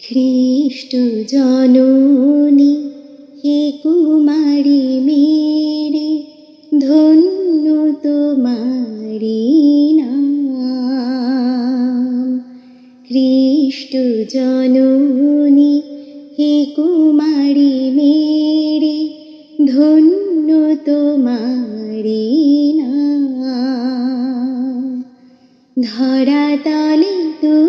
খ্রিস্ট জননী, হে কুমারী মেরে, ধন্য তোমারি নাম। খ্রিস্ট জননী, হে কুমারী মেরে, ধন্য তোমারি নাম। ধরাতলে তুমি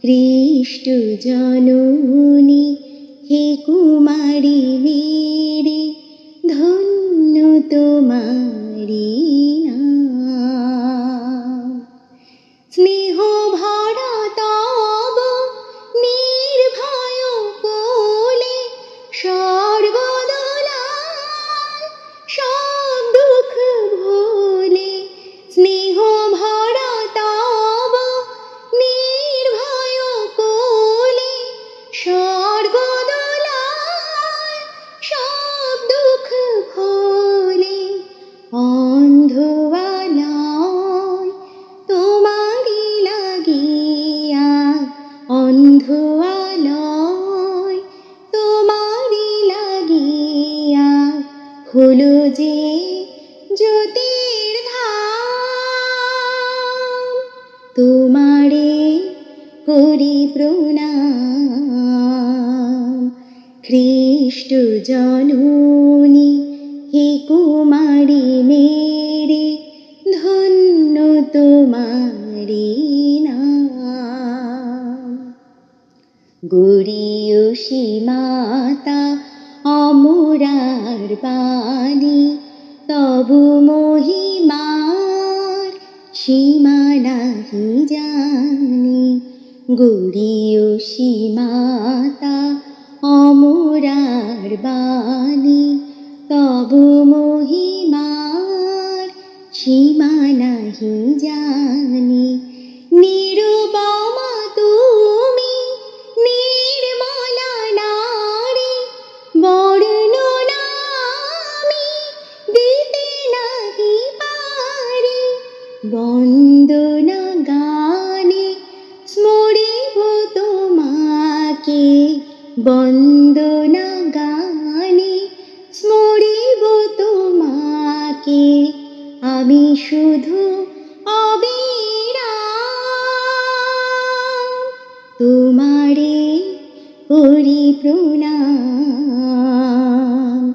খ্রিস্ট জননী হে কুমারী মেরে ধন্য তোমারি অন্ধবালয় তোমারি লাগিয়া অন্ধবালয় তোমারি লাগিয়া হলো যে জ্যোতির ধাম। তোমারে করি প্রণাম খ্রিস্ট জননী গড়িয়সী মাতা, অমরার বাণী, তবু মহিমার সীমা নাহি জানি। গড়িয়সী মাতা, অমরার বাণী, তবু মহিমার সীমা নাহি জানি। শুধু অবিরাম। তোমারে করি প্রণাম।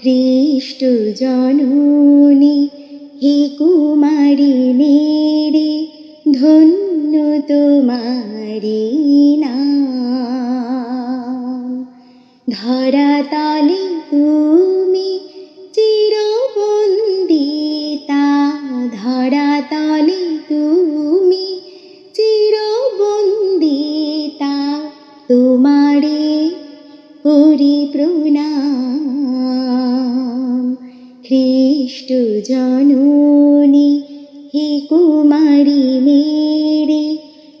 খ্রিস্ট জননী, হে কুমারী মেরে, ধন্য তোমারি নাম। ধরাতালে তুমি খ্রিস্ট জননী হে কুমারী মেরে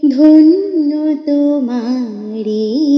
ধন্য তোমারি।